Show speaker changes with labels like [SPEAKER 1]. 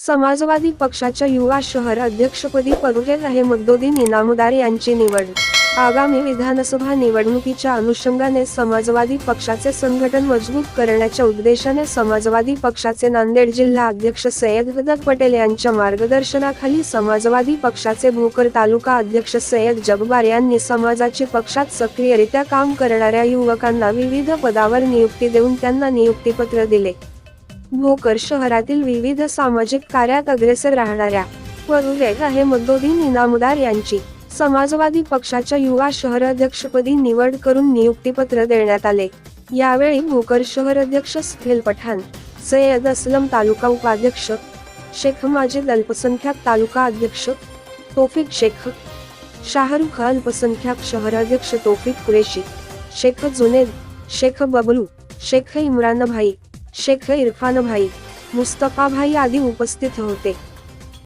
[SPEAKER 1] समाजवादी पक्षाच्या युवा शहर अध्यक्षपदी परुरेल अहमदुद्दीन इनामदार यांची निवड. आगामी विधानसभा निवडणुकीच्या अनुषंगाने समाजवादी पक्षाचे संघटन मजबूत करण्याच्या उद्देशाने समाजवादी पक्षाचे नांदेड जिल्हा अध्यक्ष सय्यद हदक पटेल यांच्या मार्गदर्शनाखाली समाजवादी पक्षाचे भोकर तालुका अध्यक्ष सय्यद जगबार यांनी समाजाचे पक्षात सक्रियरित्या काम करणाऱ्या युवकांना विविध पदावर नियुक्ती देऊन त्यांना नियुक्तीपत्र दिले. भोकर शहरातील विविध सामाजिक कार्यात अग्रेसर राहणाऱ्या परुरेल अहमदुद्दीन इनामदार यांची. समाजवादी पक्षाच्या युवा शहर अध्यक्षपदी निवड करून नियुक्तीपत्र देण्यात आले. यावेळी भोकर शहर अध्यक्ष स्थिल पठाण सय्यद असलम तालुका उपाध्यक्ष शेख माजिद अल्पसंख्याक तालुका अध्यक्ष तोफिक शेख शाहरुख अल्पसंख्याक शहर अध्यक्ष तोफिक कुरेशी शेख जुनेद शेख बबलू शेख इम्रान भाई शेख इरफान भाई मुस्तफा भाई आदी उपस्थित होते.